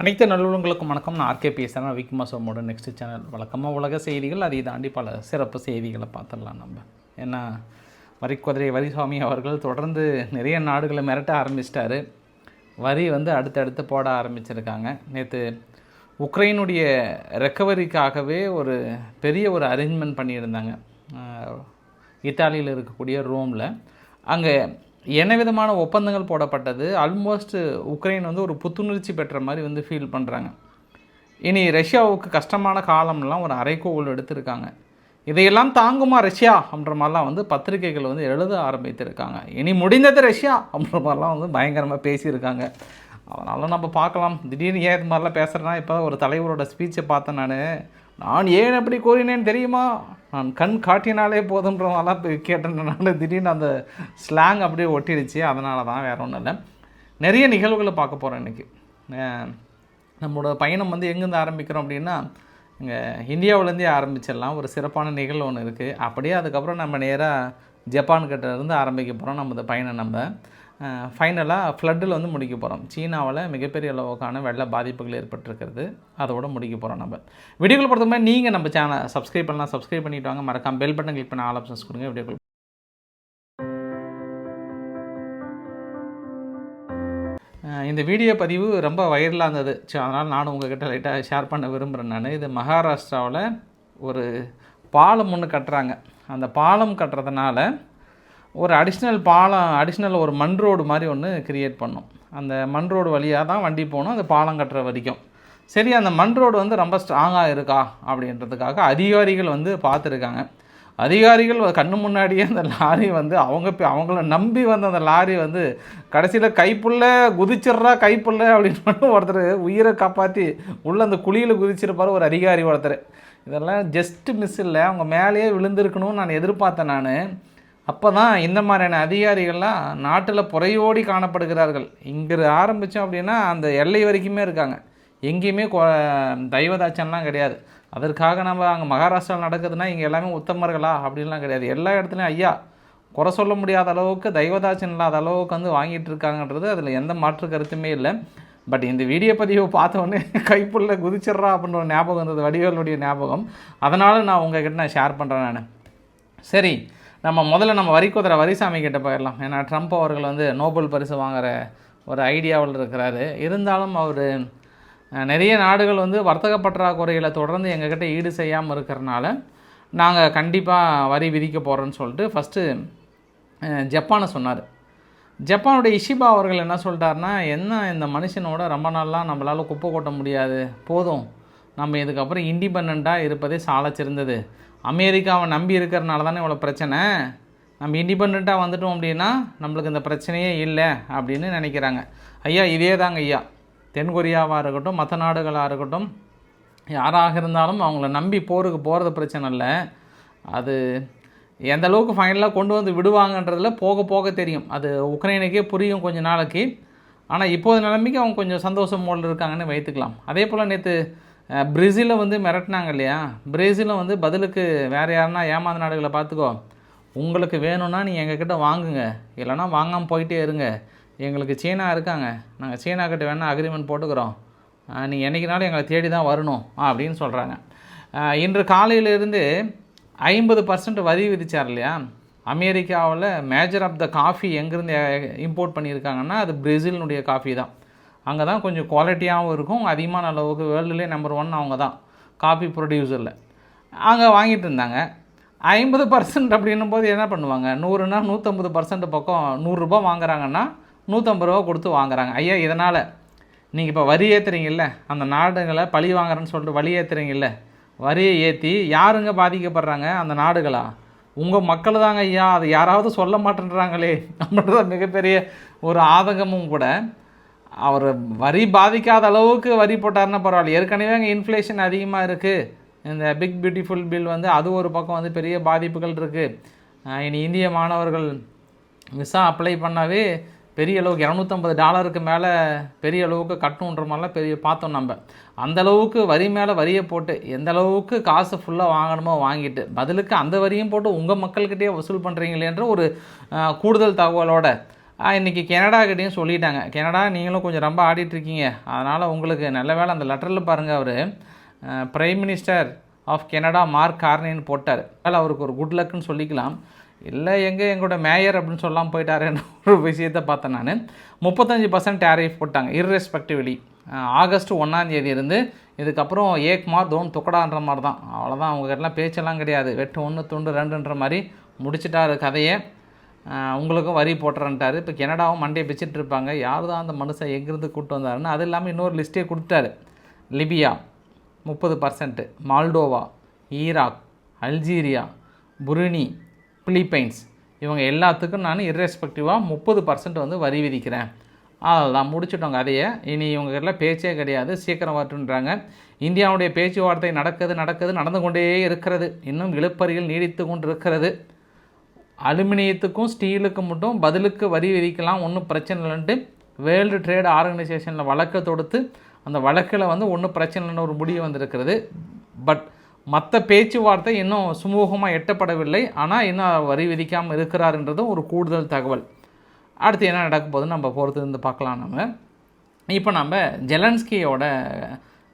அனைத்து நல்லுள்ளங்களுக்கும் வணக்கம். நான் ஆர்கே பேசுகிறேன் விக்மா சோமோட நெக்ஸ்ட் சேனல் வழக்கமாக உலக செய்திகள் அதை தாண்டி பல சிறப்பு செய்திகளை பார்த்துடலாம் நம்ம. ஏன்னா வரிக்குதிரை வரிசாமி அவர்கள் தொடர்ந்து நிறைய நாடுகளை மிரட்ட ஆரம்பிச்சிட்டாரு. வரி வந்து அடுத்தடுத்து போட ஆரம்பிச்சிருக்காங்க. நேற்று உக்ரைனுடைய ரெக்கவரிக்காகவே ஒரு பெரிய ஒரு அரேஞ்ச்மெண்ட் பண்ணியிருந்தாங்க. இத்தாலியில் இருக்கக்கூடிய ரோமில். அங்கே என்ன விதமான ஒப்பந்தங்கள் போடப்பட்டது? ஆல்மோஸ்ட் உக்ரைன் வந்து ஒரு புத்துணர்ச்சி பெற்ற மாதிரி வந்து ஃபீல் பண்ணுறாங்க இனி ரஷ்யாவுக்கு கஷ்டமான காலம்லாம் ஒரு அரைக்கோவில் எடுத்திருக்காங்க. இதையெல்லாம் தாங்குமா ரஷ்யா? அப்படின்ற மாதிரிலாம் வந்து பத்திரிகைகள் வந்து எழுத ஆரம்பித்திருக்காங்க. இனி முடிந்தது ரஷ்யா? அப்படின்ற மாதிரிலாம் வந்து பயங்கரமாக பேசியிருக்காங்க. அதனால் நம்ம பார்க்கலாம். திடீர்னு ஏன் இது மாதிரிலாம் பேசுகிறேன்னா இப்போ ஒரு தலைவரோட ஸ்பீச்சை பார்த்தேன் நான். நான் ஏன் அப்படி கூறினேன் தெரியுமா? நான் கண் காட்டினாலே போதுன்ற மாதிரிலாம் போய் கேட்டேன் நான். திடீர்னு அந்த ஸ்லாங் அப்படியே ஒட்டிடுச்சு. அதனால தான் வேறு ஒன்றும் இல்லை. நிறைய நிகழ்வுகளை பார்க்க போகிறோம் இன்றைக்கி நம்மளோட பயணம் வந்து எங்கேருந்து ஆரம்பிக்கிறோம் அப்படின்னா இங்கே இந்தியாவிலேருந்தே ஆரம்பிச்சிடலாம். ஒரு சிறப்பான நிகழ்வு ஒன்று இருக்குது அப்படியே அதுக்கப்புறம் நம்ம நேராக ஜப்பான்கிட்ட இருந்து ஆரம்பிக்க போகிறோம் நம்ம இந்த பயணம் நம்ம. ஃபைனலாக ஃப்ளட்டில் வந்து முடிக்க போகிறோம் சீனாவில் மிகப்பெரிய அளவுக்கான வெள்ள பாதிப்புகள் ஏற்பட்டிருக்கிறது. அதோட முடிக்க போகிறோம் நம்ம. வீடியோக்கள் பொறுத்த மாதிரி நீங்கள் நம்ம சேனலை சப்ஸ்கிரைப் பண்ணலாம். சப்ஸ்கிரைப் பண்ணிவிட்டு வாங்க. மறக்காம பெல் பட்டன் கிளிக் பண்ண ஆல் ஆப்ஷன்ஸ் கொடுங்க. வீடியோக்கள் இந்த வீடியோ பதிவு ரொம்ப வைரலாக இருந்தது. ஸோ அதனால் நானும் உங்கள்கிட்ட லைட்டாக ஷேர் பண்ண விரும்புகிறேன் நான். இது மகாராஷ்டிராவில் ஒரு பாலம் ஒன்று கட்டுறாங்க. அந்த பாலம் கட்டுறதுனால ஒரு அடிஷ்னல் பாலம் அடிஷ்னல் ஒரு மண் ரோடு மாதிரி ஒன்று கிரியேட் பண்ணோம். அந்த மண் ரோடு வழியாக தான் வண்டி போகணும் அந்த பாலம் கட்டுற வரைக்கும். சரி அந்த மண் ரோடு வந்து ரொம்ப ஸ்ட்ராங்காக இருக்கா? அப்படின்றதுக்காக அதிகாரிகள் வந்து பார்த்துருக்காங்க. அதிகாரிகள் கண்ணு முன்னாடியே அந்த லாரி வந்து அவங்க பே- அவங்கள நம்பி வந்த அந்த லாரி வந்து கடைசியில் கைப்புள்ள குதிச்சிட்றா கைப்புள்ள அப்படின்னு ஒருத்தர் உயிரை காப்பாற்றி உள்ளே அந்த குழியில் குதிச்சிருப்பார் ஒரு அதிகாரி ஒருத்தர். இதெல்லாம் ஜஸ்ட்டு மிஸ் இல்லை. அவங்க மேலேயே விழுந்திருக்கணும்னு நான் எதிர்பார்த்தேன் நான். அப்போ தான் இந்த மாதிரியான அதிகாரிகள்லாம் நாட்டில் புறையோடி காணப்படுகிறார்கள். இங்கே ஆரம்பித்தோம் அப்படின்னா அந்த எல்லை வரைக்குமே இருக்காங்க. எங்கேயுமே கொ கிடையாது. அதற்காக நம்ம அங்கே மகாராஷ்டிராவில் நடக்குதுன்னா இங்கே எல்லாமே உத்தமர்களா அப்படின்லாம் கிடையாது. எல்லா இடத்துலையும் ஐயா குறை சொல்ல முடியாத அளவுக்கு தெய்வதாச்சன் இல்லாத அளவுக்கு வந்து வாங்கிட்டு இருக்காங்கன்றது அதில் எந்த மாற்று கருத்துமே இல்லை. பட் இந்த வீடியோ பதிவை பார்த்த கைப்புள்ள குதிச்சிட்றா அப்படின்ற ஒரு ஞாபகம் வந்தது வடிவேலுடைய ஞாபகம். அதனால் நான் உங்ககிட்ட நான் ஷேர் பண்ணுறேன் நான். சரி நம்ம முதல்ல நம்ம வரி குதிரை வரிசாமி கிட்ட போயிடலாம். ஏன்னா ட்ரம்ப் அவர்கள் வந்து நோபல் பரிசு வாங்குற ஒரு ஐடியாவில் இருக்கிறாரு. இருந்தாலும் அவர் நிறைய நாடுகள் வந்து வர்த்தக பற்றாக்குறைகளை தொடர்ந்து எங்ககிட்ட ஈடு செய்யாமல் இருக்கிறனால நாங்கள் கண்டிப்பாக வரி விதிக்க போகிறோன்னு சொல்லிட்டு ஃபஸ்ட்டு ஜப்பானை சொன்னார். ஜப்பானுடைய இஷிபா அவர்கள் என்ன சொல்லிட்டாருன்னா என்ன இந்த மனுஷனோட ரொம்ப நாள்லாம் நம்மளால் குப்பை கொட்ட முடியாது போதும். நம்ம இதுக்கப்புறம் இண்டிபெண்ட்டாக இருப்பதே சாலச் சிறந்தது அமெரிக்காவை நம்பி இருக்கிறனால தானே இவ்வளோ பிரச்சனை? நம்ம இண்டிபெண்ட்டாக வந்துட்டோம் அப்படின்னா நம்மளுக்கு இந்த பிரச்சனையே இல்லை அப்படின்னு நினைக்கிறாங்க. ஐயா இதே தாங்க ஐயா. தென்கொரியாவாக இருக்கட்டும் மற்ற நாடுகளாக இருக்கட்டும் யாராக இருந்தாலும் அவங்கள நம்பி போருக்கு போகிறது பிரச்சனை இல்லை. அது எந்த அளவுக்கு ஃபைனலாக கொண்டு வந்து விடுவாங்கன்றதில் போக போக தெரியும். அது உக்ரைனுக்கே புரியும் கொஞ்ச நாளைக்கு. ஆனால் இப்போது நிலைமைக்கு அவங்க கொஞ்சம் சந்தோஷம் மூலம் இருக்காங்கன்னு வைத்துக்கலாம். அதே போல் நேற்று பிரேசிலை வந்து மிரட்டினாங்க இல்லையா? பிரேசிலை வந்து பதிலுக்கு வேறு யாருன்னா ஏமாந்த நாடுகளை பார்த்துக்கோ. உங்களுக்கு வேணும்னா நீங்கள் எங்ககிட்ட வாங்குங்க. இல்லைன்னா வாங்காமல் போயிட்டே இருங்க. எங்களுக்கு சீனா இருக்காங்க. நாங்கள் சீனா கிட்ட வேணால் அக்ரிமெண்ட் போட்டுக்கிறோம். நீங்கள் என்றைக்கினாலும் எங்களை தேடி தான் வரணும் அப்படின்னு சொல்கிறாங்க இன்று காலையிலிருந்து ஐம்பது பர்சன்ட் வரி விதிச்சார் இல்லையா? அமெரிக்காவில் மேஜர் ஆஃப் த காஃபி எங்கேருந்து இம்போர்ட் பண்ணியிருக்காங்கன்னா அது பிரேசிலினுடைய காஃபி தான். அங்கே தான் கொஞ்சம் குவாலிட்டியாகவும் இருக்கும். அதிகமான அளவுக்கு வேர்ல்டுலேயே நம்பர் ஒன் அவங்க தான் காஃபி ப்ரொடியூசரில் அங்கே வாங்கிட்டு இருந்தாங்க. ஐம்பது பர்சன்ட் அப்படின்னும் போது என்ன பண்ணுவாங்க? நூறுனா நூற்றம்பது பர்சன்ட் பக்கம் நூறுரூபா வாங்குறாங்கன்னா நூற்றம்பது ரூபா கொடுத்து வாங்குறாங்க. ஐயா இதனால் நீங்கள் இப்போ வரி ஏற்றுறீங்கல்ல அந்த நாடுகளை பழி வாங்குறேன்னு சொல்லிட்டு வழி ஏற்றுறீங்கல்ல வரியை ஏற்றி யாருங்க பாதிக்கப்படுறாங்க அந்த நாடுகளா? உங்கள் மக்கள் தாங்க ஐயா. அது யாராவது சொல்ல மாட்டேன்றாங்களே. அப்படின்றத மிகப்பெரிய ஒரு ஆதங்கமும் கூட. அவர் வரி பாதிக்காத அளவுக்கு வரி போட்டார்னா பரவாயில்ல. ஏற்கனவே அங்கே இன்ஃப்ளேஷன் அதிகமாக இருக்குது இந்த பிக் பியூட்டிஃபுல் பில் வந்து அது ஒரு பக்கம் வந்து பெரிய பாதிப்புகள் இருக்குது இனி இந்திய மாணவர்கள் விசா அப்ளை பண்ணாவே பெரிய அளவுக்கு இரநூத்தம்பது டாலருக்கு மேலே பெரிய அளவுக்கு கட்டணுன்ற மாதிரிலாம் பெரிய பார்த்தோம் நம்ம. அந்த அளவுக்கு வரி மேலே வரியை போட்டு எந்த அளவுக்கு காசு ஃபுல்லாக வாங்கணுமோ வாங்கிட்டு பதிலுக்கு அந்த வரியும் போட்டு உங்கள் மக்கள்கிட்டயே வசூல் பண்ணுறீங்களேன்ற ஒரு கூடுதல் தகவலோட இன்றைக்கி கனடாக்கிட்டையும் சொல்லிட்டாங்க. கனடா நீங்களும் கொஞ்சம் ரொம்ப ஆடிட்டுருக்கீங்க. அதனால் உங்களுக்கு நல்ல வேலை அந்த லெட்டரில் பாருங்கள் அவர். Prime minister of Canada Mark கார்னின்னு போட்டார். அதில் அவருக்கு ஒரு குட் லக்குன்னு சொல்லிக்கலாம். இல்லை எங்கே எங்களோட மேயர் அப்படின்னு சொல்லாமல் போயிட்டாருன்னு ஒரு விஷயத்தை பார்த்தேன் நான். முப்பத்தஞ்சு பர்சன்ட் டேரிஃப் போட்டாங்க இர்ரெஸ்பெக்டிவ்லி ஆகஸ்ட் ஒன்றாந்தேதி இருந்து இதுக்கப்புறம் ஏக் மார் தோன் துக்கடான்ற மாதிரி தான் அவ்வளோதான் அவங்ககிட்டலாம் பேச்செல்லாம் கிடையாது. வெட்டு ஒன்று துண்டு ரெண்டுன்ற மாதிரி முடிச்சிட்டாரு கதையை. உங்களுக்கும் வரி போட்டுறேன்ட்டாரு. இப்போ கனடாவும் மண்டையை பிச்சுட்டு இருப்பாங்க. யார் தான் அந்த மனுஷன் எங்கேருந்து கூப்பிட்டு வந்தாருன்னு அது இல்லாமல் இன்னொரு லிஸ்ட்டே கொடுத்தாரு லிபியா முப்பது percent Moldova Iraq Algeria Brunei Philippines. இவங்க எல்லாத்துக்கும் நான் இர்ரெஸ்பெக்டிவாக முப்பது பர்சன்ட் வந்து வரி விதிக்கிறேன். அதெல்லாம் முடிச்சுட்டோங்க அதையே. இனி இவங்ககிட்ட பேச்சே கிடையாது. சீக்கிரம் வரட்டுன்றாங்க இந்தியாவுடைய பேச்சுவார்த்தை நடக்குது நடக்குது நடந்து கொண்டே இருக்கிறது. இன்னும் இழுப்பறியில் நீடித்து கொண்டு இருக்கிறது அலுமினியத்துக்கும் ஸ்டீலுக்கும் மட்டும் பதிலுக்கு வரி விதிக்கலாம் ஒன்றும் பிரச்சனை இல்லைன்ட்டு வேர்ல்டு ட்ரேட் ஆர்கனைசேஷனில் வழக்கை தொடுத்து அந்த வழக்கில் வந்து ஒன்றும் பிரச்சனை இல்லைன்னு ஒரு முடிவு வந்திருக்கிறது. பட் மற்ற பேச்சுவார்த்தை இன்னும் சுமூகமாக எட்டப்படவில்லை. ஆனால் இன்னும் வரி விதிக்காமல் இருக்கிறாருன்றதும் ஒரு கூடுதல் தகவல். அடுத்து என்ன நடக்க போகுதுன்னு நம்ம பொறுத்து இருந்து பார்க்கலாம் நம்ம. இப்போ நம்ம ஜெலன்ஸ்கியோட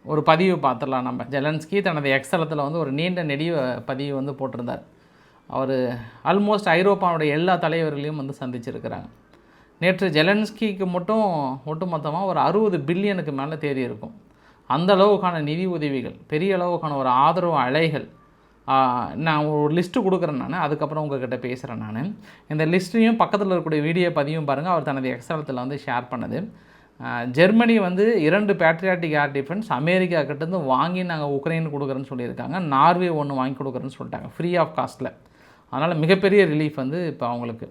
ஒரு பதிவு பார்த்துடலாம் நம்ம. ஜெலன்ஸ்கி தனது எக்ஸலத்தில் வந்து ஒரு நீண்ட நெடிய பதிவு வந்து போட்டிருந்தார். அவர் ஆல்மோஸ்ட் ஐரோப்பாவுடைய எல்லா தலைவர்களையும் வந்து சந்திச்சிருக்கிறாங்க. நேற்று ஜெலன்ஸ்கிக்கு மட்டும் ஒட்டுமொத்தமாக ஒரு அறுபது பில்லியனுக்கு மேலே தேறி இருக்கும். அந்த அளவுக்கான நிதி உதவிகள் பெரிய அளவுக்கான ஒரு ஆதரவு அலைகள் நான் ஒரு லிஸ்ட்டு கொடுக்குறேன் நான் அதுக்கப்புறம் உங்கள்கிட்ட பேசுகிறேன் நான். இந்த லிஸ்ட்டையும் பக்கத்தில் இருக்கக்கூடிய வீடியோ பதிவும் பாருங்கள் அவர் தனது எக்ஸலத்தில் வந்து ஷேர் பண்ணது. ஜெர்மனி வந்து இரண்டு பேட்ரியாட்டிக் ஏர் டிஃபென்ஸ் அமெரிக்கா கிட்டேருந்து வாங்கி நாங்கள் உக்ரைன் கொடுக்குறேன்னு சொல்லியிருக்காங்க. நார்வே ஒன்று வாங்கி கொடுக்குறேன்னு சொல்லிட்டாங்க ஃப்ரீ ஆஃப் காஸ்ட்டில் அதனால் மிகப்பெரிய ரிலீஃப் வந்து இப்போ அவங்களுக்கு.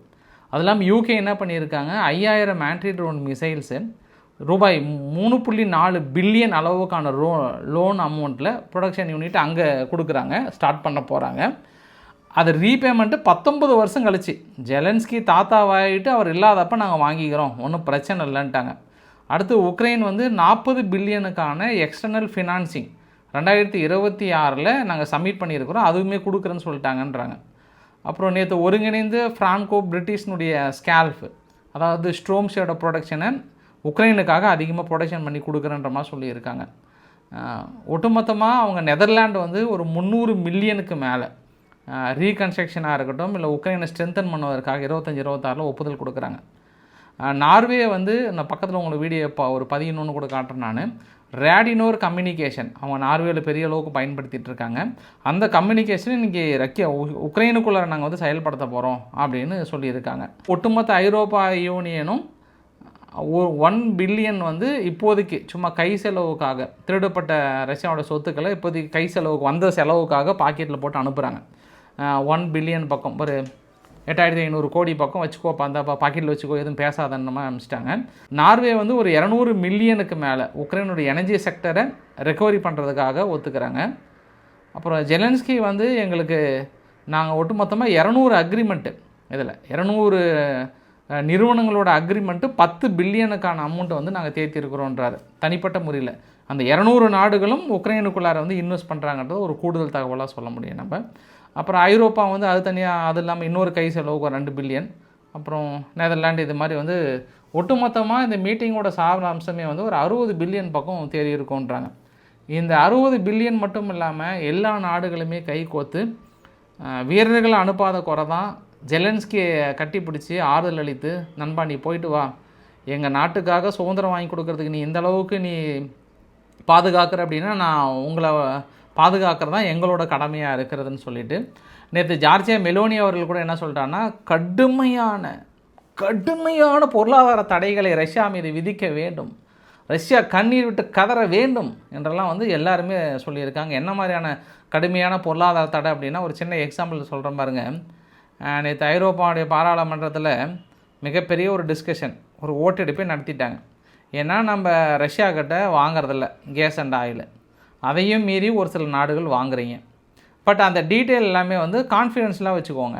அது இல்லாமல் யூகே என்ன பண்ணியிருக்காங்க? ஐயாயிரம் ஆன்டி ட்ரோன் மிசைல்ஸு ரூபாய் மூணு புள்ளி நாலு பில்லியன் அளவுக்கான ரோ லோன் அமௌண்ட்டில் ப்ரொடக்ஷன் யூனிட் அங்கே கொடுக்குறாங்க ஸ்டார்ட் பண்ண போகிறாங்க அது ரீபேமெண்ட்டு பத்தொம்பது வருஷம் கழிச்சு. ஜெலன்ஸ்கி தாத்தாவாகிட்டு அவர் இல்லாதப்ப நாங்கள் வாங்கிக்கிறோம் ஒன்றும் பிரச்சனை இல்லைன்ட்டாங்க. அடுத்து உக்ரைன் வந்து நாற்பது பில்லியனுக்கான எக்ஸ்டர்னல் ஃபினான்சிங் ரெண்டாயிரத்தி இருபத்தி ஆறில் நாங்கள் சப்மிட் பண்ணியிருக்கிறோம் அதுவுமே கொடுக்குறேன்னு சொல்லிட்டாங்கன்றாங்க. அப்புறம் நேற்று ஒருங்கிணைந்து ஃப்ரான்கோ பிரிட்டிஷ்னுடைய ஸ்கேல்ஃபு அதாவது ஸ்ட்ரோம்ஸோட ப்ரொடக்ஷனை உக்ரைனுக்காக அதிகமாக ப்ரொடக்ஷன் பண்ணி கொடுக்குறன்ற மாதிரி சொல்லியிருக்காங்க. ஒட்டுமொத்தமாக அவங்க நெதர்லாண்டு வந்து ஒரு முந்நூறு மில்லியனுக்கு மேலே ரீகன்ஸ்ட்ரக்ஷனாக இருக்கட்டும் இல்லை உக்ரைனை ஸ்ட்ரென்தன் பண்ணுவதற்காக இருபத்தஞ்சி இருபத்தாறில் ஒப்புதல் கொடுக்குறாங்க. நார்வே வந்து நான் பக்கத்தில் உங்களுக்கு வீடியோ இப்போ ஒரு பதினொன்று கூட காட்டுறேன் நான். ரேடினோர் கம்யூனிகேஷன். அவங்க நார்வேல பெரிய அளவுக்கு பயன்படுத்திகிட்டு இருக்காங்க. அந்த கம்யூனிகேஷன் இன்றைக்கி ரக்கிய உக்ரைனுக்குள்ளே நாங்கள் வந்து செயல்படுத்த போகிறோம் அப்படின்னு சொல்லியிருக்காங்க. ஒட்டுமொத்த ஐரோப்பா யூனியனும் ஒன் பில்லியன் வந்து இப்போதைக்கு சும்மா கை செலவுக்காக திருடப்பட்ட ரஷ்யாவோட சொத்துக்களை இப்போதைக்கு கை செலவுக்கு வந்த செலவுக்காக பாக்கெட்டில் போட்டு அனுப்புகிறாங்க ஒன் பில்லியன் பக்கம். ஒரு எட்டாயிரத்தி ஐநூறு கோடி பக்கம் வச்சுக்கோப்பா அந்த பாக்கெட்டில் வச்சுக்கோ எதுவும் பேசாதன்னு அனுப்பிச்சிட்டாங்க. நார்வே வந்து ஒரு இரநூறு மில்லியனுக்கு மேலே உக்ரைனுடைய எனர்ஜி செக்டரை ரெக்கவரி பண்ணுறதுக்காக ஒத்துக்கிறாங்க. அப்புறம் ஜெலன்ஸ்கி வந்து எங்களுக்கு நாங்கள் ஒட்டுமொத்தமாக இரநூறு அக்ரிமெண்ட்டு இதில் இரநூறு நிறுவனங்களோட அக்ரிமெண்ட்டு பத்து பில்லியனுக்கான அமௌண்ட்டை வந்து நாங்கள் தேர்த்திருக்கிறோன்றாரு. தனிப்பட்ட முறையில். அந்த இரநூறு நாடுகளும் உக்ரைனுக்குள்ளார வந்து இன்வெஸ்ட் பண்ணுறாங்கன்றது ஒரு கூடுதல் தகவலாக சொல்ல முடியும் நம்ம. அப்புறம் ஐரோப்பா வந்து அது தனியாக அது இல்லாமல் இன்னொரு கை செலவுக்கு ஒரு ரெண்டு பில்லியன் அப்புறம் நெதர்லாண்டு இது மாதிரி வந்து ஒட்டுமொத்தமாக இந்த மீட்டிங்கோட சாதன அம்சமே வந்து ஒரு அறுபது பில்லியன் பக்கம் தேறி இருக்கும்ன்றாங்க. இந்த அறுபது பில்லியன் மட்டும் இல்லாமல் எல்லா நாடுகளுமே கை கோத்து வீரர்களை அனுப்பாத குறை தான் ஜெலன்ஸ்கியை கட்டிப்பிடிச்சி ஆறுதல் அளித்து நண்பா நீ போயிட்டு வா. எங்கள் நாட்டுக்காக சுதந்திரம் வாங்கி கொடுக்குறதுக்கு நீ இந்த அளவுக்கு நீ பாதுகாக்கிற அப்படின்னா நான் உங்களை பாதுகாக்கிறது தான் எங்களோட கடமையாக இருக்கிறதுன்னு சொல்லிட்டு நேற்று ஜார்ஜியா மெலோனி அவர்கள் கூட என்ன சொல்கிறான்னா கடுமையான கடுமையான பொருளாதார தடைகளை ரஷ்யா மீது விதிக்க வேண்டும். ரஷ்யா கண்ணீர் விட்டு கதற வேண்டும் என்றெல்லாம் வந்து எல்லாருமே சொல்லியிருக்காங்க. என்ன மாதிரியான கடுமையான பொருளாதார தடை அப்படின்னா ஒரு சின்ன எக்ஸாம்பிள் சொல்கிறேன் பாருங்க. நேற்று ஐரோப்பாவுடைய பாராளுமன்றத்தில் மிகப்பெரிய ஒரு டிஸ்கஷன் ஒரு ஓட்டெடுப்பே நடத்திட்டாங்க. ஏன்னா நம்ம ரஷ்யா கிட்ட வாங்குறதில்ல கேஸ் அண்ட் ஆயில் அதையும் மீறி ஒரு சில நாடுகள் வாங்குறீங்க. பட் அந்த டீட்டெயில் எல்லாமே வந்து கான்ஃபிடென்ஸ்லாம் வச்சுக்கோங்க.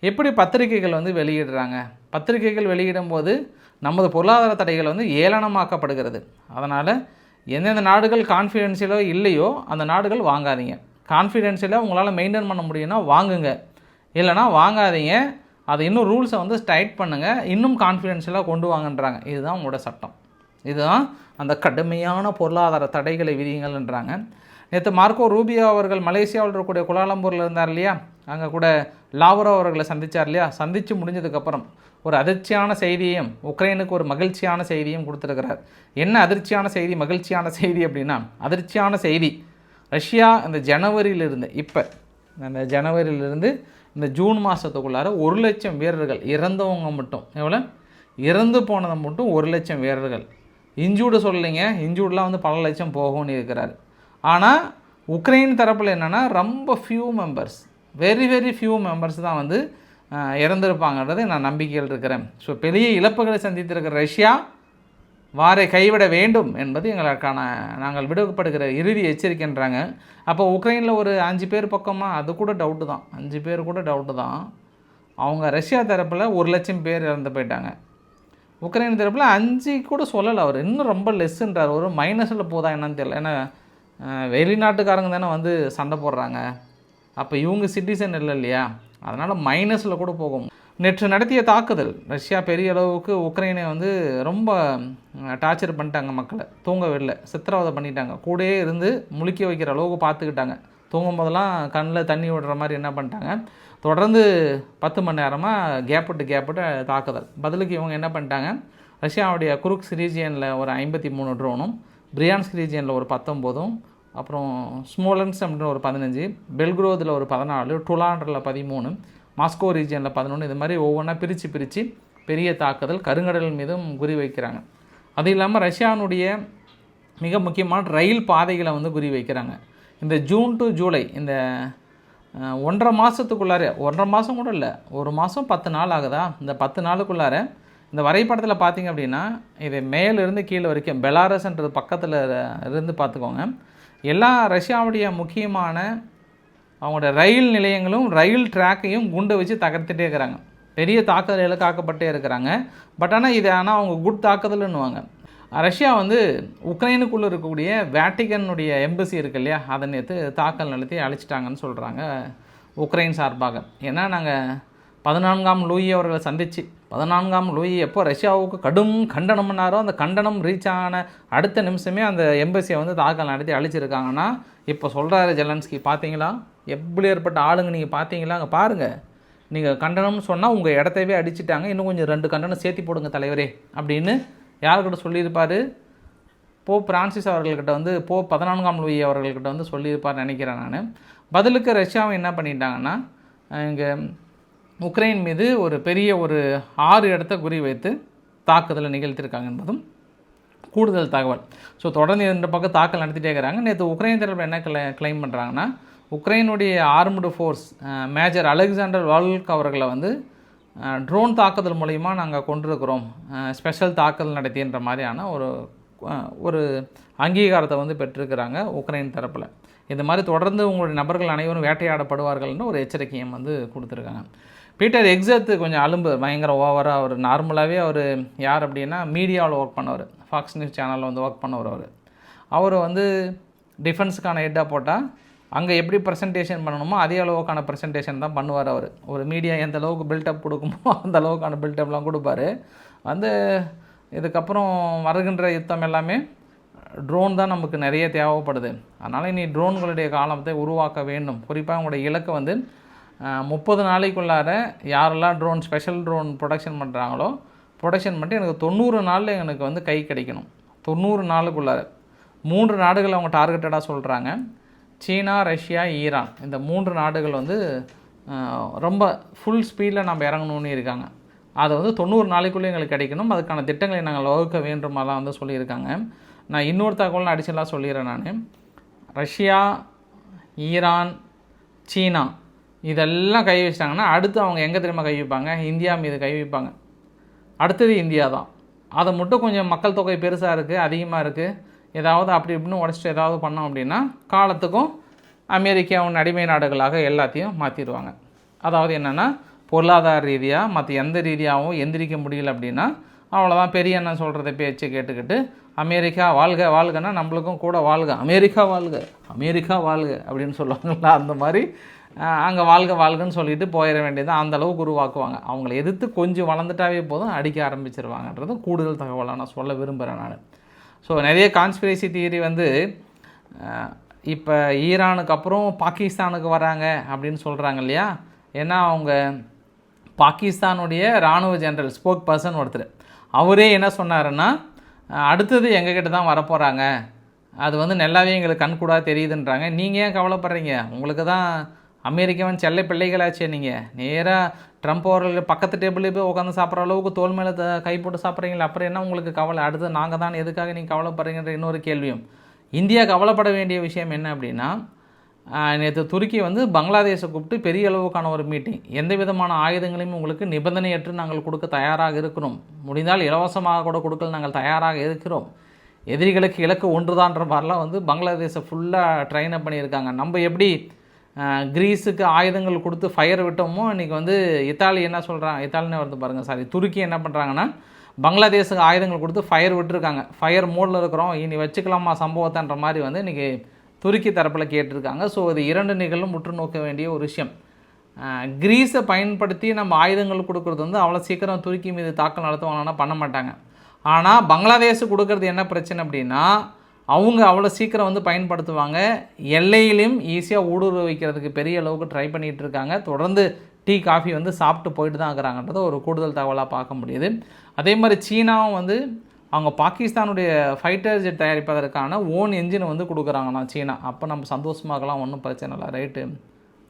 எப்படி பத்திரிகைகள் வந்து வெளியிடுறாங்க? பத்திரிகைகள் வெளியிடும்போது நமது பொருளாதார தடைகள் வந்து ஏளனமாக்கப்படுகிறது. அதனால் எந்தெந்த நாடுகள் கான்ஃபிடென்ஷியலோ இல்லையோ அந்த நாடுகள் வாங்காதீங்க. கான்ஃபிடென்ஷியலாக உங்களால் மெயின்டைன் பண்ண முடியும்னா வாங்குங்க. இல்லைனா வாங்காதீங்க. அது இன்னும் ரூல்ஸை வந்து டைட் பண்ணுங்கள் இன்னும் கான்ஃபிடென்ஷியலாக கொண்டு வாங்கன்றாங்க. இதுதான் உங்களோட சட்டம். இதுதான் அந்த கடுமையான பொருளாதார தடைகளை விதிங்கள்ன்றாங்க நேற்று மார்க்கோ ரூபியோ அவர்கள் மலேசியாவில் இருக்கக்கூடிய குலாலம்பூரில் இருந்தார் இல்லையா? அங்கே கூட லாவரோ அவர்களை சந்திச்சார் இல்லையா? சந்தித்து முடிஞ்சதுக்கப்புறம் ஒரு அதிர்ச்சியான செய்தியையும் உக்ரைனுக்கு ஒரு மகிழ்ச்சியான செய்தியும் கொடுத்துருக்கிறார். என்ன அதிர்ச்சியான செய்தி மகிழ்ச்சியான செய்தி அப்படின்னா அதிர்ச்சியான செய்தி. ரஷ்யா இந்த ஜனவரியிலிருந்து இப்போ அந்த ஜனவரியிலிருந்து இந்த ஜூன் மாதத்துக்குள்ளார ஒரு லட்சம் வீரர்கள் இறந்தவங்க மட்டும் எவ்வளோ இறந்து போனதை மட்டும் ஒரு லட்சம் வீரர்கள். இன்ஜூர்டு சொல்லலைங்க. இன்ஜூர்டெலாம் வந்து பல லட்சம் போகும்னு இருக்கிறாரு. ஆனால் உக்ரைன் தரப்பில் என்னென்னா ரொம்ப few members very very few members தான் வந்து அஹ், இறந்திருப்பாங்கன்றது நான் நம்பிக்கையில் இருக்கிறேன். ஸோ பெரிய இழப்புகளை சந்தித்திருக்கிற ரஷ்யா வாரை கைவிட வேண்டும் என்பது எங்களுக்கான நாங்கள் விடுவிக்கப்படுகிற இறுதி எச்சரிக்கைன்றாங்க. அப்போ உக்ரைனில் ஒரு அஞ்சு பேர் பக்கமாக அது கூட டவுட்டு தான். அஞ்சு பேர் கூட டவுட்டு தான். அவங்க ரஷ்யா தரப்பில் ஒரு லட்சம் பேர் இறந்து போயிட்டாங்க. உக்ரைன் தரப்பில் அஞ்சு கூட சொல்லலை அவர். இன்னும் ரொம்ப லெஸ்ஸுன்றார் ஒரு மைனஸில் போதா என்னன்னு தெரியல. ஏன்னா வெளிநாட்டுக்காரங்க தானே வந்து சண்டை போடுறாங்க. அப்போ இவங்க சிட்டிசன் இல்லை இல்லையா? அதனால் மைனஸில் கூட போகும். நேற்று நடத்திய தாக்குதல் ரஷ்யா பெரிய அளவுக்கு உக்ரைனை வந்து ரொம்ப டார்ச்சர் பண்ணிட்டாங்க மக்களை. தூங்க விடல. சித்திரவதை பண்ணிட்டாங்க. கூடயே இருந்து முழிக்க வைக்கிற அளவுக்கு பார்த்துக்கிட்டாங்க. தூங்கும் போதெல்லாம் கண்ணில் தண்ணி விடுற மாதிரி என்ன பண்ணிட்டாங்க? தொடர்ந்து பத்து மணி நேரமாக கேப்பிட்டு கேப்பிட்டு தாக்குதல். பதிலுக்கு இவங்க என்ன பண்ணிட்டாங்க? ரஷ்யாவுடைய குருக்ஸ் ரீஜியனில் ஒரு ஐம்பத்தி மூணு ட்ரோனும் பிரியான்ஸ் ரீஜியனில் ஒரு பத்தொம்போதும் அப்புறம் ஸ்மோலன்ஸ் அப்படின்னு ஒரு பதினஞ்சு பெல்க்ரோதில் ஒரு பதினாலு டுலாண்டரில் பதிமூணு மாஸ்கோ ரீஜியனில் பதினொன்று இது மாதிரி ஒவ்வொன்றா பிரித்து பிரித்து பெரிய தாக்குதல் கருங்கடல் மீதும் குறி வைக்கிறாங்க. அது இல்லாமல் ரஷ்யானுடைய மிக முக்கியமான ரயில் பாதைகளை வந்து குறி வைக்கிறாங்க. இந்த ஜூன் டு ஜூலை இந்த ஒன்றரை மாதத்துக்குள்ளார ஒன்றரை மாதம் கூட இல்லை ஒரு மாதம் பத்து நாள் ஆகுதா? இந்த பத்து நாளுக்குள்ளார இந்த வரைபடத்தில் பார்த்தீங்க அப்படின்னா இது மேலிருந்து கீழே வரைக்கும் பெலாரஸ்ன்றது பக்கத்தில் இருந்து பார்த்துக்கோங்க எல்லா ரஷ்யாவுடைய முக்கியமான அவங்களோட ரயில் நிலையங்களும் ரயில் ட்ராக்கையும் குண்டை வச்சு தகர்த்துட்டே இருக்கிறாங்க. பெரிய தாக்குதல் இலக்காக்கப்பட்டே இருக்கிறாங்க. பட் ஆனால் இது ஆனால் அவங்க குட் தாக்குதல்னுவாங்க. ரஷ்யா வந்து உக்ரைனுக்குள்ளே இருக்கக்கூடிய வேட்டிகனுடைய எம்பசி இருக்கு இல்லையா? அதை நேற்று தாக்கல் நடத்தி அழிச்சிட்டாங்கன்னு சொல்கிறாங்க உக்ரைன் சார்பாக. ஏன்னா நாங்கள் பதினான்காம் லூயி அவர்களை சந்தித்து பதினான்காம் லூயி எப்போ ரஷ்யாவுக்கு கடும் கண்டனம் பண்ணாரோ அந்த கண்டனம் ரீச் ஆன அடுத்த நிமிஷமே அந்த எம்பசியை வந்து தாக்கல் நடத்தி அழிச்சிருக்காங்கன்னா இப்போ சொல்கிறாரு ஜெலன்ஸ்கி பார்த்தீங்களா எப்படி ஏற்பட்ட ஆளுங்க நீங்கள் பார்த்தீங்களா அங்கே பாருங்கள் நீங்கள் கண்டனம்னு சொன்னால் உங்கள் இடத்தவே அடிச்சிட்டாங்க. இன்னும் கொஞ்சம் ரெண்டு கண்டனம் சேர்த்தி போடுங்க தலைவரே அப்படின்னு யார்கிட்ட சொல்லியிருப்பார்? போ பிரான்சிஸ் அவர்கள்கிட்ட வந்து போ பதினான்காம் லூயி அவர்கள்கிட்ட வந்து சொல்லியிருப்பார் நினைக்கிறேன் நான். பதிலுக்கு ரஷ்யாவும் என்ன பண்ணிட்டாங்கன்னா இங்கே உக்ரைன் மீது ஒரு பெரிய ஒரு ஆறு இடத்த குறி வைத்து தாக்குதலை நிகழ்த்தியிருக்காங்க என்பதும் கூடுதல் தகவல். ஸோ தொடர்ந்து இந்த பக்கம் தாக்கல் நடத்திட்டே இருக்கிறாங்க. நேற்று உக்ரைன் தரப்பில் என்ன கிளை கிளைம் பண்ணுறாங்கன்னா உக்ரைனுடைய armed force major Alexander Valk அவர்களை வந்து ட்ரோன் தாக்குதல் மூலிமா நாங்கள் கொண்டிருக்கிறோம். ஸ்பெஷல் தாக்குதல் நடத்தின்ற மாதிரியான ஒரு ஒரு அங்கீகாரத்தை வந்து பெற்றிருக்கிறாங்க உக்ரைன் தரப்பில். இந்த மாதிரி தொடர்ந்து உங்களுடைய நபர்கள் அனைவரும் வேட்டையாடப்படுவார்கள்னு ஒரு எச்சரிக்கையும் வந்து கொடுத்துருக்காங்க. பீட்டர் எக்ஸத்து கொஞ்சம் அலும்பு பயங்கர ஓவராக அவர் நார்மலாகவே அவர் யார் அப்படின்னா மீடியாவில் ஒர்க் பண்ணவர். ஃபாக்ஸ் நியூஸ் சேனலில் வந்து ஒர்க் பண்ணவர் அவர். அவர் வந்து டிஃபென்ஸுக்கான ஹெட்டாக போட்டால் அங்கே எப்படி ப்ரெசன்டேஷன் பண்ணணுமோ அதே அளவுக்கான ப்ரெசன்டேஷன் தான் பண்ணுவார் அவர். ஒரு மீடியா எந்த அளவுக்கு பில்டப் கொடுக்குமோ அந்த அளவுக்கான பில்டப்லாம் கொடுப்பாரு. வந்து இதுக்கப்புறம் வருகின்ற யுத்தம் எல்லாமே ட்ரோன் தான் நமக்கு நிறைய தேவைப்படுது. அதனால் இனி ட்ரோன்களுடைய காலத்தை உருவாக்க வேண்டும். குறிப்பாக உங்களுடைய இலக்கை வந்து முப்பது நாளைக்குள்ளார யாரெல்லாம் ட்ரோன் ஸ்பெஷல் ட்ரோன் ப்ரொடக்ஷன் பண்ணுறாங்களோ ப்ரொடக்ஷன் பண்ணிட்டு எனக்கு தொண்ணூறு நாளில் எனக்கு வந்து கை கிடைக்கணும். தொண்ணூறு நாளுக்குள்ளார. மூன்று நாடுகள் அவங்க டார்கெட்டடாக சொல்கிறாங்க சீனா ரஷ்யா ஈரான் இந்த மூன்று நாடுகள் வந்து ரொம்ப ஃபுல் ஸ்பீடில் நம்ம இறங்கணும்னு இருக்காங்க. அதை வந்து தொண்ணூறு நாளைக்குள்ளே எங்களுக்கு கிடைக்கணும். அதுக்கான திட்டங்களை நாங்கள் வகுக்க வேண்டுமாலாம் வந்து சொல்லியிருக்காங்க. நான் இன்னொரு தகவல் அடிச்சலாக சொல்லிடுறேன் நான். ரஷ்யா ஈரான் சீனா இதெல்லாம் கை வச்சிட்டாங்கன்னா அடுத்து அவங்க எங்கே தெரியுமா கை வைப்பாங்க? இந்தியா மீது கை வைப்பாங்க. அடுத்தது இந்தியா தான். அதை மட்டும் கொஞ்சம் மக்கள் தொகை பெருசாக இருக்குது அதிகமாக இருக்குது ஏதாவது அப்படி இப்படின்னு உடச்சிட்டு ஏதாவது பண்ணோம் அப்படின்னா காலத்துக்கும் அமெரிக்காவின் அடிமை நாடுகளாக எல்லாத்தையும் மாற்றிடுவாங்க அதாவது என்னென்னா பொருளாதார ரீதியாக மற்ற எந்த ரீதியாகவும் எந்திரிக்க முடியல அப்படின்னா அவ்வளோதான் பெரிய அண்ணன் சொல்கிறத பேச்சு கேட்டுக்கிட்டு அமெரிக்கா வாழ்க வாழ்கன்னா நம்மளுக்கும் கூட வாழ்க அமெரிக்கா வாழ்க அமெரிக்கா வாழ்க அப்படின்னு சொல்லுவாங்கள்ல அந்த மாதிரி அங்கே வாழ்க வாழ்கன்னு சொல்லிட்டு போயிட வேண்டியது அந்த அளவுக்கு உருவாக்குவாங்க. அவங்கள எதிர்த்து கொஞ்சம் வளர்ந்துட்டாவே போதும் அடிக்க ஆரம்பிச்சிருவாங்கன்றது கூடுதல் தகவலாக நான் சொல்ல விரும்புகிறேன் நான். ஸோ நிறைய கான்ஸ்பிரசி தியரி வந்து இப்போ ஈரானுக்கு அப்புறம் பாகிஸ்தானுக்கு வராங்க அப்படின்னு சொல்கிறாங்க இல்லையா? ஏன்னா அவங்க பாகிஸ்தானுடைய இராணுவ ஜெனரல் ஸ்போக் பர்சன் ஒருத்தர். அவரே என்ன சொன்னாருன்னா அடுத்தது அடுத்தது எங்ககிட்ட தான் வரப்போகிறாங்க அது வந்து நல்லாவே எங்களுக்கு கண்கூடாக தெரியுதுன்றாங்க. நீங்கள் ஏன் கவலைப்படுறீங்க? உங்களுக்கு தான் அமெரிக்காவன் செல்ல பிள்ளைகளாச்சே நீங்கள் நேராக ட்ரம்ப் அவர்கள் பக்கத்து டேபிளே போய் உட்காந்து சாப்பிட்ற அளவுக்கு தோல் மேலே கை போட்டு சாப்பிட்றீங்களா அப்புறம் என்ன உங்களுக்கு கவலை? அடுத்து நாங்கள் தான் எதுக்காக நீங்கள் கவலைப்படுறீங்கன்ற இன்னொரு கேள்வியும். இந்தியா கவலைப்பட வேண்டிய விஷயம் என்ன அப்படின்னா நேற்று துருக்கி வந்து பங்களாதேஷை கூப்பிட்டு பெரிய அளவுக்கான ஒரு மீட்டிங் எந்த விதமான ஆயுதங்களையும் உங்களுக்கு நிபந்தனையற்று நாங்கள் கொடுக்க தயாராக இருக்கிறோம். முடிந்தால் இலவசமாக கூட கொடுக்க நாங்கள் தயாராக இருக்கிறோம். எதிரிகளுக்கு இலக்கு ஒன்றுதான்ற மாதிரிலாம் வந்து பங்களாதேஷை ஃபுல்லாக ட்ரைன் அப் பண்ணியிருக்காங்க. நம்ம எப்படி கிரீஸுக்கு ஆயுதங்கள் கொடுத்து ஃபயர் விட்டோமோ இன்றைக்கி வந்து இத்தாலி என்ன சொல்கிறாங்க இத்தாலினே வருது பாருங்கள் சாரி. துருக்கி என்ன பண்ணுறாங்கன்னா பங்களாதேஷுக்கு ஆயுதங்கள் கொடுத்து ஃபயர் விட்டுருக்காங்க. ஃபயர் மோடில் இருக்கிறோம். இனி வச்சுக்கலாமா சம்பவத்தன்ற மாதிரி வந்து இன்றைக்கி துருக்கி தரப்பில் கேட்டிருக்காங்க. ஸோ இது இரண்டு நிகழும் உற்று நோக்க வேண்டிய ஒரு விஷயம். கிரீஸை பயன்படுத்தி நம்ம ஆயுதங்கள் கொடுக்குறது வந்து அவ்வளோ சீக்கிரம் துருக்கி மீது தாக்கல் நடத்துவாங்கன்னா பண்ண மாட்டாங்க. ஆனால் பங்களாதேஷ் கொடுக்கறது என்ன பிரச்சனை அப்படின்னா அவங்க அவ்வளோ சீக்கிரம் வந்து பயன்படுத்துவாங்க. எல்லையிலையும் ஈஸியாக ஊடுருவ வைக்கிறதுக்கு பெரிய அளவுக்கு ட்ரை பண்ணிகிட்டு இருக்காங்க. தொடர்ந்து டீ காஃபி வந்து சாப்பிட்டு போயிட்டு தான் இருக்கிறாங்கன்றத ஒரு கூடுதல் தகவலாக பார்க்க முடியுது. அதே மாதிரி சீனாவும் வந்து அவங்க பாகிஸ்தானுடைய ஃபைட்டர் ஜெட் தயாரிப்பதற்கான ஓன் என்ஜினை வந்து கொடுக்குறாங்கண்ணா சீனா. அப்போ நம்ம சந்தோஷமாகலாம் ஒன்றும் பிரச்சனை இல்லை. ரைட்டு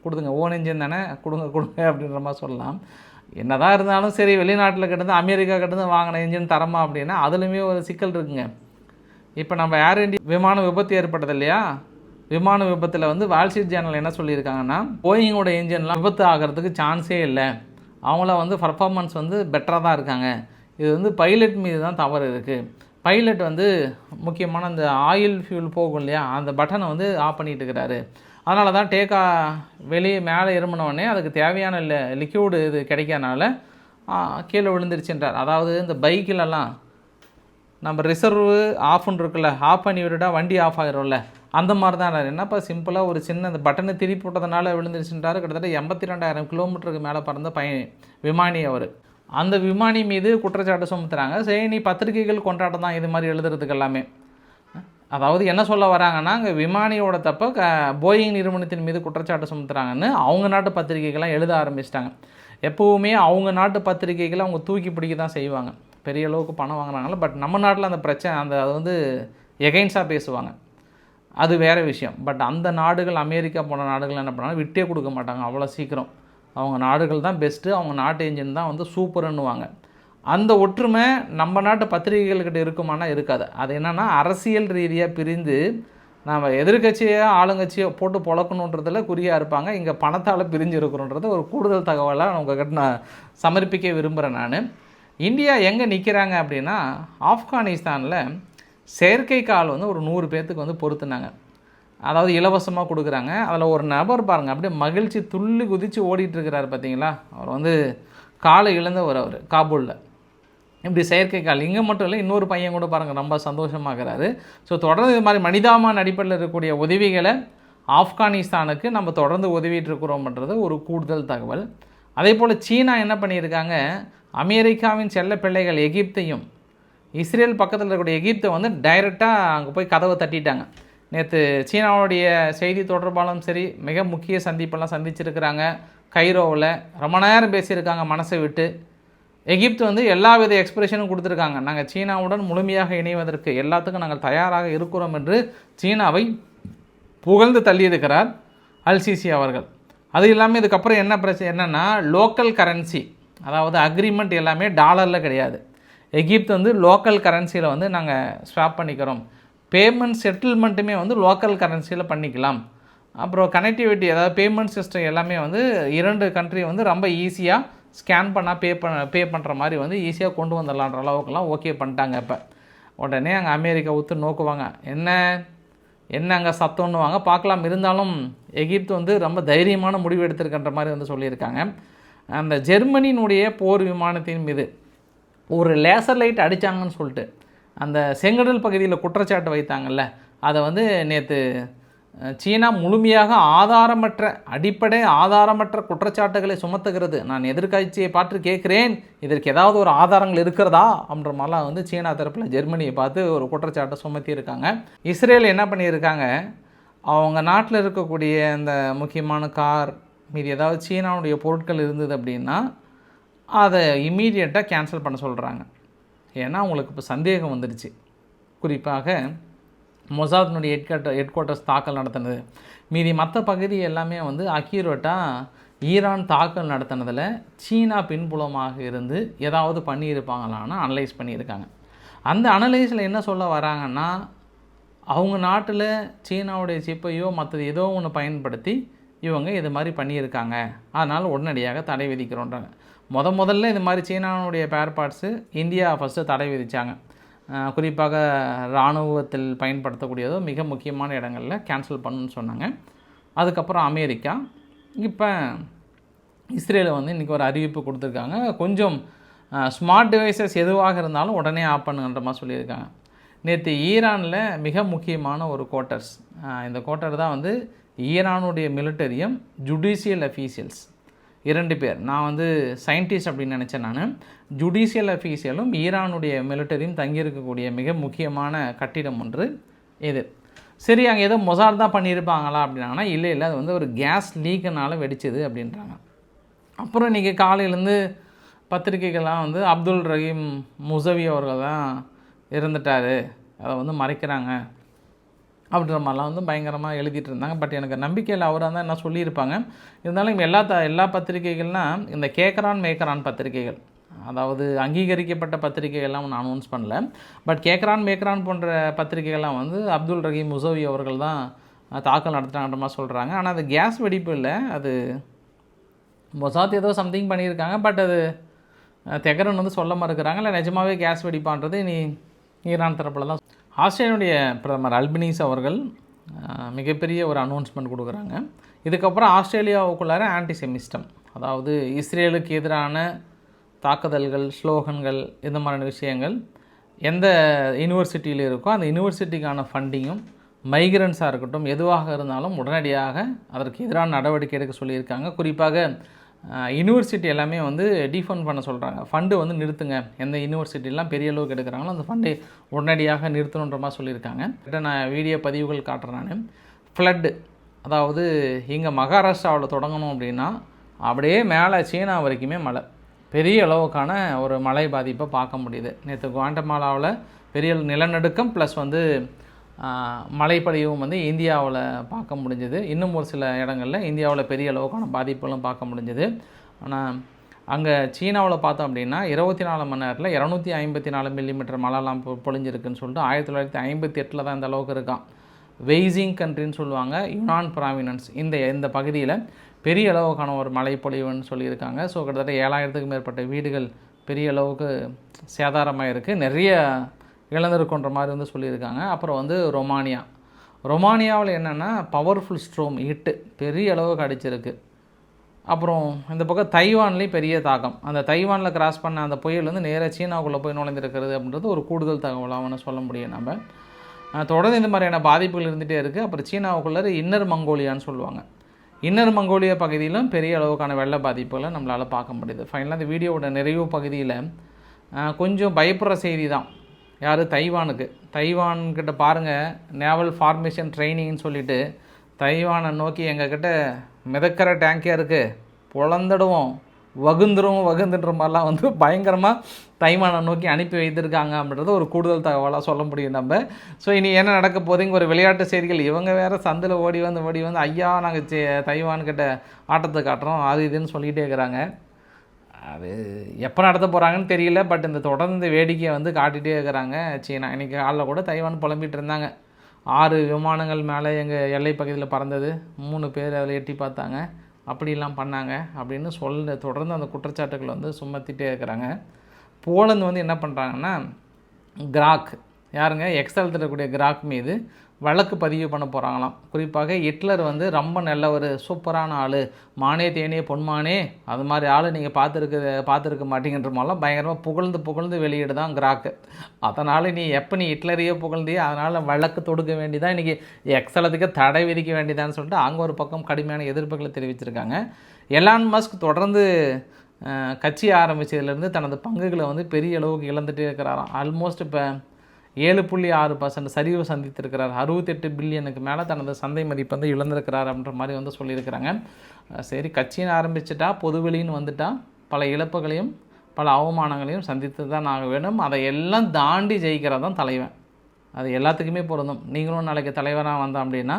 கொடுங்க ஓன் என்ஜின் தானே? கொடுங்க கொடுங்க அப்படின்ற மாதிரி சொல்லலாம். என்னதான் இருந்தாலும் சரி வெளிநாட்டில் கிட்டேருந்து அமெரிக்கா கிட்டேருந்து வாங்கின என்ஜின் தரமா அப்படின்னா அதுலேயுமே ஒரு சிக்கல் இருக்குங்க. இப்போ நம்ம ஏர் இண்டியா விமான விபத்து ஏற்பட்டது இல்லையா? விமான விபத்தில் வந்து வால்ஸ்ட்ரீட் ஜேர்னல் என்ன சொல்லியிருக்காங்கன்னா போயிங்கோட இன்ஜின்லாம் விபத்து ஆகிறதுக்கு சான்ஸே இல்லை. அவங்கள வந்து பர்ஃபார்மன்ஸ் வந்து பெட்டராக தான் இருக்காங்க. இது வந்து பைலட் மீது தான் தவறு இருக்குது பைலட் வந்து முக்கியமான அந்த ஆயில் ஃபியூல் போகும் இல்லையா? அந்த பட்டனை வந்து ஆஃப் பண்ணிட்டு இருக்கிறாரு. அதனால தான் டேக்கா வெளியே மேலே இருமுனோடனே அதுக்கு தேவையான லிக்யூடு இது கிடைக்காதனால கீழே விழுந்துருச்சுன்றார். அதாவது இந்த பைக்கிலலாம் நம்ம ரிசர்வு ஆஃப்னு இருக்குல்ல ஆஃப் பண்ணி விட்டுட்டா வண்டி ஆஃப் ஆகிரும்ல அந்த மாதிரி தான் என்னப்பா சிம்பிளாக ஒரு சின்ன அந்த பட்டனை திருப்பி போட்டதுனால விழுந்துருச்சுன்றாரு. கிட்டத்தட்ட எண்பத்தி ரெண்டாயிரம் கிலோமீட்டருக்கு மேலே பறந்த பையன் விமானி அவர். அந்த விமானி மீது குற்றச்சாட்டு சுமத்துறாங்க. சரி நீ பத்திரிகைகள் கொண்டாட்டம் தான் இது மாதிரி எழுதுறதுக்கு எல்லாமே. அதாவது என்ன சொல்ல வராங்கன்னா அங்கே விமானியோட தப்ப க போயிங் நிறுவனத்தின் மீது குற்றச்சாட்டு சுமத்துறாங்கன்னு அவங்க நாட்டு பத்திரிகைகள்லாம் எழுத ஆரம்பிச்சிட்டாங்க. எப்போவுமே அவங்க நாட்டு பத்திரிகைகளை அவங்க தூக்கி பிடிக்க தான் செய்வாங்க. பெரிய அளவுக்கு பணம் வாங்குறாங்கல்ல பட் நம்ம நாட்டில் அந்த பிரச்சனை அந்த அது வந்து எகைன்ஸாக பேசுவாங்க. அது வேறு விஷயம். பட் அந்த நாடுகள் அமெரிக்கா போன நாடுகள் என்ன பண்ணாலும் விட்டே கொடுக்க மாட்டாங்க அவ்வளோ சீக்கிரம். அவங்க நாடுகள் தான் பெஸ்ட்டு அவங்க நாட்டு இன்ஜின் தான் வந்து சூப்பர்ன்னுவாங்க அந்த ஒற்றுமை நம்ம நாட்டு பத்திரிகைகள்கிட்ட இருக்குமானா இருக்காது. அது என்னென்னா அரசியல் ரீதியாக பிரிந்து நம்ம எதிர்க்கட்சியோ ஆளுங்கட்சியோ போட்டு பொழக்கணுன்றதில் குறியாக இருப்பாங்க. இங்கே பணத்தால் பிரிஞ்சு இருக்கிறோன்றது ஒரு கூடுதல் தகவலாக உங்ககிட்ட நான் சமர்ப்பிக்க விரும்புகிறேன் நான். இந்தியா எங்கே நிற்கிறாங்க அப்படின்னா ஆப்கானிஸ்தானில் செயற்கை கால் வந்து ஒரு நூறு பேர்த்துக்கு வந்து பொருத்துனாங்க. அதாவது இலவசமாக கொடுக்குறாங்க. அதில் ஒரு நபர் பாருங்கள் அப்படியே மகிழ்ச்சி துள்ளி குதித்து ஓடிட்டுருக்கிறார் பார்த்தீங்களா அவர் வந்து காலை இழந்தவர் அவர் காபூலில். இப்படி செயற்கை கால் இங்கே மட்டும் இல்லை இன்னொரு பையன் கூட பாருங்கள் ரொம்ப சந்தோஷமாகிறாரு ஸோ தொடர்ந்து இது மாதிரி மனிதாமான அடிப்படையில் இருக்கக்கூடிய உதவிகளை ஆப்கானிஸ்தானுக்கு நம்ம தொடர்ந்து உதவிட்டு இருக்கிறோம்ன்றது ஒரு கூடுதல் தகவல். அதே போல் சீனா என்ன பண்ணியிருக்காங்க? அமெரிக்காவின் செல்ல பிள்ளைகள் எகிப்தையும் இஸ்ரேல் பக்கத்தில் இருக்கக்கூடிய எகிப்தை வந்து டைரெக்டாக அங்கே போய் கதவை தட்டிட்டாங்க. நேற்று சீனாவுடைய செய்தி தொடர்பாலும் சரி மிக முக்கிய சந்திப்பெல்லாம் சந்திச்சிருக்கிறாங்க. கைரோவில் ரொம்ப நேரம் பேசியிருக்காங்க மனசை விட்டு. எகிப்து வந்து எல்லா வித எக்ஸ்பிரஷனும் கொடுத்துருக்காங்க. நாங்கள் சீனாவுடன் முழுமையாக இணைவதற்கு எல்லாத்துக்கும் நாங்கள் தயாராக இருக்கிறோம் என்று சீனாவை புகழ்ந்து தள்ளியிருக்கிறார் அல்சிசி அவர்கள். அது இல்லாமல் இதுக்கப்புறம் என்ன பிரச்சனை என்னென்னா லோக்கல் கரன்சி அதாவது அக்ரிமெண்ட் எல்லாமே டாலரில் கிடையாது. எகிப்து வந்து லோக்கல் கரன்சியில் வந்து நாங்கள் ஸ்வாப் பண்ணிக்கிறோம். பேமெண்ட் செட்டில்மெண்ட்டுமே வந்து லோக்கல் கரன்சியில் பண்ணிக்கலாம். அப்புறம் கனெக்டிவிட்டி அதாவது பேமெண்ட் சிஸ்டம் எல்லாமே வந்து இரண்டு கண்ட்ரி வந்து ரொம்ப ஈஸியாக ஸ்கேன் பண்ணால் பே பண்ண பே பண்ணுற மாதிரி வந்து ஈஸியாக கொண்டு வந்துடலான்ற அளவுக்குலாம் ஓகே பண்ணிட்டாங்க இப்போ. உடனே அங்கே அமெரிக்கா ஊற்று நோக்குவாங்க. என்ன? என்ன அங்கே சத்தம்னுவாங்க? பார்க்கலாம். இருந்தாலும் எகிப்து வந்து ரொம்ப தைரியமான முடிவு எடுத்திருக்கின்ற மாதிரி வந்து சொல்லியிருக்காங்க. அந்த ஜெர்மனியினுடைய போர் விமானத்தின் மீது ஒரு லேசர் லைட் அடித்தாங்கன்னு சொல்லிட்டு அந்த செங்கடல் பகுதியில் குற்றச்சாட்டு வைத்தாங்கல்ல அதை வந்து நேற்று சீனா முழுமையாக ஆதாரமற்ற அடிப்படை ஆதாரமற்ற குற்றச்சாட்டுகளை சுமத்துகிறது. நான் எதிர்க்கட்சியை பார்த்து கேட்குறேன். இதற்கு ஏதாவது ஒரு ஆதாரங்கள் இருக்கிறதா? அப்படின்ற மாதிரிலாம் வந்து சீனா தரப்பில் ஜெர்மனியை பார்த்து ஒரு குற்றச்சாட்டை சுமத்தியிருக்காங்க. இஸ்ரேல் என்ன பண்ணியிருக்காங்க? அவங்க நாட்டில் இருக்கக்கூடிய இந்த முக்கியமான கார் மீதி ஏதாவது சீனாவுடைய பொருட்கள் இருந்தது அப்படின்னா அதை இம்மீடியட்டாக கேன்சல் பண்ண சொல்கிறாங்க ஏன்னா அவங்களுக்கு இப்போ சந்தேகம் வந்துடுச்சு. குறிப்பாக மொசாத்னுடைய ஹெட் குவார்ட்டர் ஹெட் குவார்ட்டர்ஸ் தாக்கல் நடத்தினது. மீதி மற்ற பகுதி எல்லாமே வந்து அக்யூரேட்டாக ஈரான் தாக்கல் நடத்தினதில் சீனா பின்புலமாக இருந்து ஏதாவது பண்ணியிருப்பாங்களான்னு அனலைஸ் பண்ணியிருக்காங்க. அந்த அனலைஸில் என்ன சொல்ல வராங்கன்னா அவங்க நாட்டில் சீனாவுடைய சிப்பையோ மற்றது ஏதோ ஒன்று பயன்படுத்தி இவங்க இது மாதிரி பண்ணியிருக்காங்க. அதனால் உடனடியாக தடை விதிக்கிறோன்றாங்க. முத முதல்ல இது மாதிரி சீனாவுடைய பேர் பார்ட்ஸு இந்தியா ஃபஸ்ட்டு தடை விதித்தாங்க குறிப்பாக இராணுவத்தில் பயன்படுத்தக்கூடியதோ மிக முக்கியமான இடங்களில் கேன்சல் பண்ணுன்னு சொன்னாங்க. அதுக்கப்புறம் அமெரிக்கா. இப்போ இஸ்ரேலில் வந்து இன்றைக்கி ஒரு அறிவிப்பு கொடுத்துருக்காங்க. கொஞ்சம் ஸ்மார்ட் டிவைசஸ் எதுவாக இருந்தாலும் உடனே ஆஃப் பண்ணுங்கன்ற மாதிரி சொல்லியிருக்காங்க. நேற்று ஈரானில் மிக முக்கியமான ஒரு குவார்ட்டர்ஸ் இந்த குவார்ட்டர் தான் வந்து ஈரானுடைய மிலிட்டரியும் ஜுடிஷியல் அஃபீஷியல்ஸ் இரண்டு பேர். நான் வந்து சயின்டிஸ்ட் அப்படின்னு நினச்சேன் நான். ஜுடிஷியல் அஃபீஷியலும் ஈரானுடைய மிலிட்டரியும் தங்கியிருக்கக்கூடிய மிக முக்கியமான கட்டிடம் ஒன்று இது. சரி அங்கே ஏதோ மொசார் தான் பண்ணியிருப்பாங்களா அப்படின்னாங்கன்னா இல்லை இல்லை அது வந்து ஒரு கேஸ் லீக்குனால வெடிச்சது அப்படின்றாங்க. அப்புறம் இன்றைக்கி காலையிலேருந்து பத்திரிகைகள்லாம் வந்து அப்துல் ரஹீம் முசவி அவர்கள் தான் இருந்துட்டார் அதை வந்து மறைக்கிறாங்க. அப்படின்ற மாதிரிலாம் வந்து பயங்கரமாக எழுதிட்டு இருந்தாங்க பட் எனக்கு நம்பிக்கையில் அவராக தான் என்ன சொல்லியிருப்பாங்க. இருந்தாலும் எல்லா த எல்லா பத்திரிகைகள்னால் இந்த கேக்கரான் மேக்கரான் பத்திரிகைகள் அதாவது அங்கீகரிக்கப்பட்ட பத்திரிகைகள்லாம் ஒன்று அனௌன்ஸ் பண்ணல. பட் கேக்கரான் மேக்கரான் போன்ற பத்திரிகைகள்லாம் வந்து அப்துல் ரஹீம் முசவி அவர்கள் தான் தாக்கல் நடத்துகிறாங்கன்ற மாதிரி சொல்கிறாங்க ஆனால் அது கேஸ் வெடிப்பு இல்லை. அது மொசாத் ஏதோ சம்திங் பண்ணியிருக்காங்க. பட் அது தெகரன் வந்து சொல்ல மறுக்கிறாங்க. இல்லை நிஜமாவே கேஸ் வெடிப்பான்றது நீ ஈரான் தரப்பில் தான் ஆஸ்திரேலியனுடைய பிரதமர் அல்பினிஸ் அவர்கள் மிகப்பெரிய ஒரு அனௌன்ஸ்மெண்ட் கொடுக்குறாங்க. இதுக்கப்புறம் ஆஸ்திரேலியாவுக்குள்ளார ஆன்டி செமிஸ்டம் அதாவது இஸ்ரேலுக்கு எதிரான தாக்குதல்கள் ஸ்லோகன்கள் இந்த மாதிரியான விஷயங்கள் எந்த யூனிவர்சிட்டியில் இருக்கோ அந்த யூனிவர்சிட்டிக்கான ஃபண்டிங்கும் மைக்ரன்ஸாக இருக்கட்டும் எதுவாக இருந்தாலும் உடனடியாக அதற்கு எதிரான நடவடிக்கை எடுக்க சொல்லியிருக்காங்க. குறிப்பாக யூனிவர்சிட்டி எல்லாமே வந்து டிஃபண்ட் பண்ண சொல்கிறாங்க ஃபண்டு வந்து நிறுத்துங்க. எந்த யூனிவர்சிட்டிலாம் பெரிய அளவுக்கு எடுக்கிறாங்களோ அந்த ஃபண்டை உடனடியாக நிறுத்தணுன்ற மாதிரி சொல்லியிருக்காங்க. கிட்ட நான் வீடியோ பதிவுகள் காட்டுறேன் நான். ஃப்ளட்டு அதாவது இங்கே மகாராஷ்டிராவில் தொடங்கணும் அப்படின்னா அப்படியே மேலே சீனா வரைக்குமே மழை. பெரிய அளவுக்கான ஒரு மழை பாதிப்பை பார்க்க முடியுது. நேற்று குவாண்டமாலாவில் பெரிய நிலநடுக்கம் ப்ளஸ் வந்து மழைப்பொழிவும் வந்து இந்தியாவில் பார்க்க முடிஞ்சது. இன்னும் ஒரு சில இடங்களில் இந்தியாவில் பெரிய அளவுக்கான பாதிப்புகளும் பார்க்க முடிஞ்சது. ஆனால் அங்கே சீனாவில் பார்த்தோம் அப்படின்னா இருபத்தி நாலு மணி நேரத்தில் இரநூத்தி ஐம்பத்தி நாலு மில்லிமீட்டர் மழைலாம் பொ- பொழிஞ்சிருக்குன்னு சொல்லிட்டு ஆயிரத்தி தொள்ளாயிரத்தி ஐம்பத்தி எட்டில் தான் இந்த அளவுக்கு இருக்கான். வெய்சிங் கண்ட்ரின்னு சொல்லுவாங்க யுனான் ப்ராவினன்ஸ். இந்த இந்த பகுதியில் பெரிய அளவுக்கான ஒரு மழைப்பொழிவுன்னு சொல்லியிருக்காங்க. ஸோ கிட்டத்தட்ட ஏழாயிரத்துக்கு மேற்பட்ட வீடுகள் பெரிய அளவுக்கு சேதாரமாக இருக்குது நிறைய இழந்திருக்குன்ற மாதிரி வந்து சொல்லியிருக்காங்க. அப்புறம் வந்து ரொமானியா. ரொமானியாவில் என்னென்னா பவர்ஃபுல் ஸ்ட்ரோம் ஹிட்டு பெரிய அளவுக்கு அடிச்சிருக்கு. அப்புறம் இந்த பக்கம் தைவான்லேயும் பெரிய தாக்கம். அந்த தைவானில் கிராஸ் பண்ண அந்த புயல் வந்து நேராக சீனாவுக்குள்ளே போய் நுழைந்திருக்கிறது அப்படின்றது ஒரு கூடுதல் தகவலாக சொல்ல முடியும் நம்ம. தொடர்ந்து இந்த மாதிரியான பாதிப்புகள் இருந்துகிட்டே இருக்குது அப்புறம் சீனாவுக்குள்ளே இன்னர் மங்கோலியான்னு சொல்லுவாங்க. இன்னர் மங்கோலியா பகுதியிலும் பெரிய அளவுக்கான வெள்ள பாதிப்புகளை நம்மளால் பார்க்க முடியுது. ஃபைனலாக இந்த வீடியோவோட நிறைவு பகுதியில் கொஞ்சம் பயப்படுற செய்தி தான். யார்? தைவானுக்கு. தைவான்கிட்ட பாருங்கள் நேவல் ஃபார்மேஷன் ட்ரைனிங்னு சொல்லிட்டு தைவானை நோக்கி எங்ககிட்ட மிதக்கிற டேங்கே இருக்குது பொழந்துடுவோம். வகுந்துரும் வகுந்துன்ற மாதிரிலாம் வந்து பயங்கரமாக தைவானை நோக்கி அனுப்பி வைத்திருக்காங்க அப்படின்றது ஒரு கூடுதல் தகவலாக சொல்ல முடியும் நம்ம. ஸோ இனி என்ன நடக்க போதுங்க ஒரு விளையாட்டு செய்திகள். இவங்க வேறு சந்தில் ஓடி வந்து ஓடி வந்து ஐயா நாங்கள் தைவான்கிட்ட ஆட்டத்தை காட்டுறோம். அது இதுன்னு சொல்லிகிட்டே இருக்கிறாங்க. அது எப்போ நடத்த போகிறாங்கன்னு தெரியல பட் இந்த தொடர்ந்து வேடிக்கையை வந்து காட்டிகிட்டே இருக்கிறாங்க. சீனா இன்றைக்கி காலைல கூட தைவான் புலம்பிகிட்டு இருந்தாங்க. ஆறு விமானங்கள் மேலே எங்கள் எல்லை பகுதியில் பறந்தது. மூணு பேர் அதில் எட்டி பார்த்தாங்க. அப்படிலாம் பண்ணாங்க அப்படின்னு சொல்ல தொடர்ந்து அந்த குற்றச்சாட்டுகள் வந்து சுமத்திட்டே இருக்கிறாங்க. போலந்து வந்து என்ன பண்ணுறாங்கன்னா கிராக் யாருங்க? எக்ஸல் இருக்கக்கூடிய கிராக் மீது வழக்கு பதிவு பண்ண போகிறாங்களாம் குறிப்பாக ஹிட்லர் வந்து ரொம்ப நல்ல ஒரு சூப்பரான ஆள். மானே தேனே பொன்மானே அது மாதிரி ஆள் நீங்கள் பார்த்துருக்க பார்த்துருக்க மாட்டீங்கன்ற மாதிரிலாம் பயங்கரமாக புகழ்ந்து புகழ்ந்து வெளியிடு தான் கிராக்கு. அதனால் நீ எப்போ நீ ஹிட்லரையே புகழ்ந்தியே அதனால் வழக்கு தொடுக்க வேண்டிதான் இன்றைக்கி எக்ஸலத்துக்கு தடை விதிக்க வேண்டியதான்னு சொல்லிட்டு அங்கே ஒரு பக்கம் கடுமையான எதிர்ப்புகளை தெரிவிச்சிருக்காங்க. எலான் மஸ்க் தொடர்ந்து கட்சி ஆரம்பித்ததுலேருந்து தனது பங்குகளை வந்து பெரிய அளவுக்கு இழந்துகிட்டே இருக்கிறாராம். ஆல்மோஸ்ட் இப்போ ஏழு புள்ளி ஆறு பர்சன்ட் சரிவு சந்தித்திருக்கிறார். அறுபத்தெட்டு பில்லியனுக்கு மேலே தனது சந்தை மதிப்பு வந்து இழந்திருக்கிறார் அப்படின்ற மாதிரி வந்து சொல்லியிருக்கிறாங்க. சரி கட்சின்னு ஆரம்பிச்சிட்டா பொதுவெளின்னு வந்துட்டால் பல இழப்புகளையும் பல அவமானங்களையும் சந்தித்து தான் ஆக வேண்டும். அதை எல்லாம் தாண்டி ஜெயிக்கிறது தான் தலைவன். அது எல்லாத்துக்குமே பொருந்தும். நீங்களும் நாளைக்கு தலைவராக வந்தோம் அப்படின்னா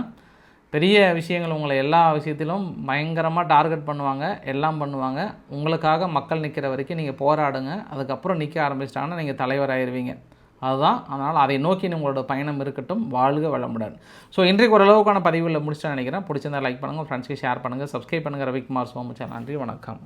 பெரிய விஷயங்கள் உங்களை எல்லா விஷயத்திலும் பயங்கரமாக டார்கெட் பண்ணுவாங்க எல்லாம் பண்ணுவாங்க. உங்களுக்காக மக்கள் நிற்கிற வரைக்கும் நீங்கள் போராடுங்க. அதுக்கப்புறம் நிற்க ஆரம்பிச்சிட்டாங்கன்னா நீங்கள் தலைவராகிடுவீங்க அதுதான். அதனால் அதை நோக்கி உங்களோட பயணம் இருக்கட்டும். வாழ்க வளமுடன். ஸோ இன்றைக்கு ஓரளவுக்கான பதிவில் முடிச்சுட்டு நினைக்கிறேன். பிடிச்சிருந்தா லைக் பண்ணுங்கள் ஃப்ரெண்ட்ஸ்க்கு ஷேர் பண்ணுங்கள் சப்ஸ்கிரைப் பண்ணுங்கள் ரவிக்குமார் சோமச்சா நன்றி வணக்கம்.